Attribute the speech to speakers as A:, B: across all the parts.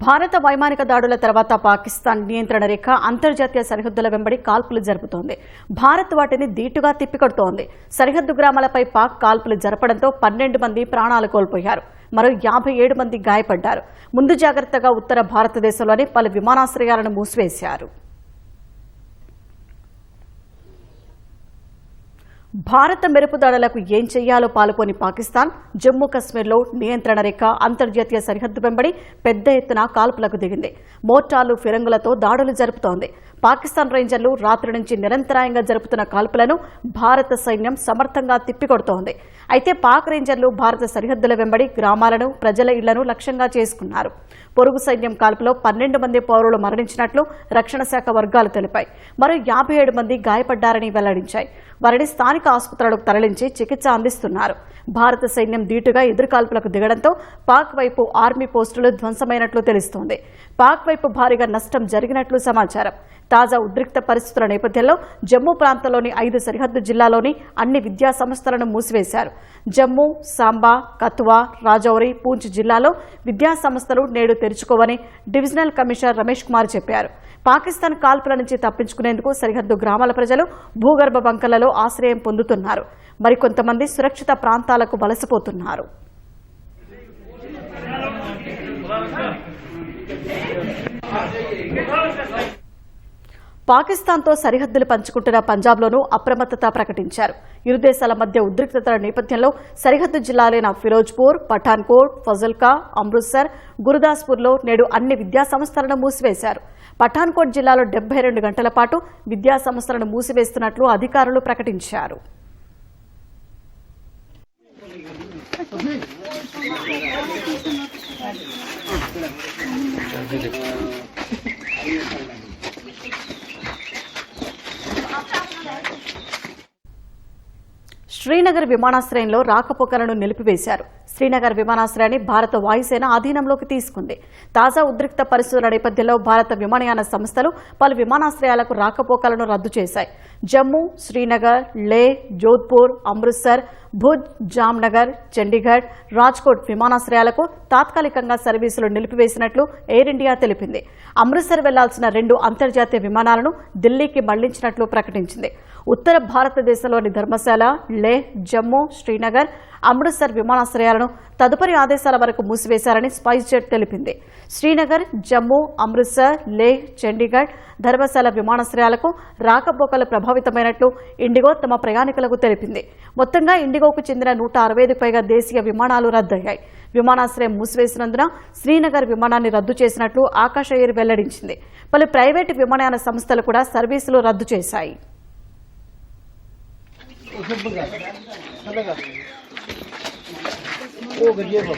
A: భారత వైమానిక దాడుల తర్వాత పాకిస్తాన్ నియంత్రణ రేఖ అంతర్జాతీయ సరిహద్దుల వెంబడి కాల్పులు జరుపుతోంది. భారత్ వాటిని దీటుగా తిప్పికొడుతోంది. సరిహద్దు గ్రామాలపై పాక్ కాల్పులు జరపడంతో పన్నెండు మంది ప్రాణాలు కోల్పోయారు. మరో యాభై ఏడు మంది గాయపడ్డారు. ముందు జాగ్రత్తగా ఉత్తర భారతదేశంలోని పలు విమానాశ్రయాలను మూసివేశారు. భారత మెరుపు దాడులకు ఏం చేయాలో పాల్పోని పాకిస్తాన్ జమ్మూ కశ్మీర్లో నియంత్రణ రేఖ అంతర్జాతీయ సరిహద్దు వెంబడి పెద్ద ఎత్తున కాల్పులకు దిగింది. మోర్టార్లు ఫిరంగులతో దాడులు జరుపుతోంది. పాకిస్తాన్ రేంజర్లు రాత్రి నుంచి నిరంతరాయంగా జరుపుతున్న కాల్పులను భారత సైన్యం సమర్థంగా తిప్పికొడుతోంది. అయితే పాక్ రేంజర్లు భారత సరిహద్దుల వెంబడి గ్రామాలను ప్రజల ఇళ్ళను లక్ష్యంగా చేసుకున్నారు. పొరుగు సైన్యం కాల్పులో పన్నెండు మంది పౌరులు మరణించినట్లు రక్షణ శాఖ వర్గాలు తెలిపాయి. మరో యాభై ఏడు మంది గాయపడ్డారని వెల్లడించాయి. వారిని స్థానిక ఆసుపత్రులకు తరలించి చికిత్స అందిస్తున్నారు. భారత సైన్యం ధీటుగా ఎదురుకాల్పులకు దిగడంతో పాక్ వైపు ఆర్మీ పోస్టులు ధ్వంసమైనట్లు తెలుస్తోంది. పాక్ వైపు భారీగా నష్టం జరిగినట్లు సమాచారం. తాజా ఉద్రిక్త పరిస్థితుల నేపథ్యంలో జమ్మూ ప్రాంతంలోని ఐదు సరిహద్దు జిల్లాలోని అన్ని విద్యా సంస్థలను మూసివేశారు. జమ్మూ సాంబా కత్వా రాజౌరి పూంచ్ జిల్లాలో విద్యా సంస్థలు నేడు తెరుచుకోవని డివిజనల్ కమిషనర్ రమేష్ కుమార్ చెప్పారు. పాకిస్తాన్ కాల్పుల నుంచి తప్పించుకునేందుకు సరిహద్దు గ్రామాల ప్రజలు భూగర్భ బంకలలో ఆశ్రయం పొందుతున్నారు. మరికొంతమంది సురక్షిత ప్రాంతాలకు వలసపోతున్నారు. పాకిస్తాన్తో సరిహద్దులు పంచుకుంటున్న పంజాబ్లోనూ అప్రమత్తత ప్రకటించారు. ఇరు దేశాల మధ్య ఉద్రిక్తతల నేపథ్యంలో సరిహద్దు జిల్లాలైన ఫిరోజ్పూర్ పఠాన్కోట్ ఫజల్కా అమృత్సర్ గురుదాస్పూర్లో నేడు అన్ని విద్యా సంస్థలను మూసివేశారు. పఠాన్కోట్ జిల్లాలో డెబ్బై రెండు గంటల పాటు విద్యాసంస్థలను మూసివేస్తున్నట్లు అధికారులు ప్రకటించారు. శ్రీనగర్ విమానాశ్రయంలో రాకపోకలను నిలిపివేశారు. శ్రీనగర్ విమానాశ్రయాన్ని భారత వాయుసేన ఆధీనంలోకి తీసుకుంది. తాజా ఉద్రిక్త పరిస్థితుల నేపథ్యంలో భారత విమానయాన సంస్థలు పలు విమానాశ్రయాలకు రాకపోకలను రద్దు చేశాయి. జమ్మూ శ్రీనగర్ లే జోధ్పూర్ అమృత్సర్ భుజ్ జామ్నగర్ చండీగఢ్ రాజ్కోట్ విమానాశ్రయాలకు తాత్కాలికంగా సర్వీసులు నిలిపివేసినట్లు ఎయిర్ ఇండియా తెలిపింది. అమృత్సర్ వెళ్ళాల్సిన రెండు అంతర్జాతీయ విమానాలను ఢిల్లీకి మళ్ళించినట్లు ప్రకటించింది. ఉత్తర భారతదేశంలోని ధర్మశాల లే జమ్మూ శ్రీనగర్ అమృత్సర్ విమానాశ్రయాలను తదుపరి ఆదేశాల వరకు మూసివేశారని స్పైస్ జెట్ తెలిపింది. శ్రీనగర్ జమ్మూ అమృత్సర్ లేహ్ చండీగఢ్ ధర్మశాల విమానాశ్రయాలకు రాకపోకలు ప్రభావితమైనట్లు ఇండిగో తమ ప్రయాణికులకు తెలిపింది. మొత్తంగా ఇండిగోకు చెందిన నూట అరవై పైగా దేశీయ విమానాలు రద్దయ్యాయి. విమానాశ్రయం మూసివేసినందున శ్రీనగర్ విమానాన్ని రద్దు చేసినట్లు ఆకాశ ఎయిర్ వెల్లడించింది. పలు ప్రైవేటు విమానయాన సంస్థలు కూడా సర్వీసులు రద్దు చేశాయి.
B: ओ गरीब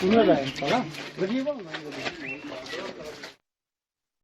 B: कुणाला आहे गरीब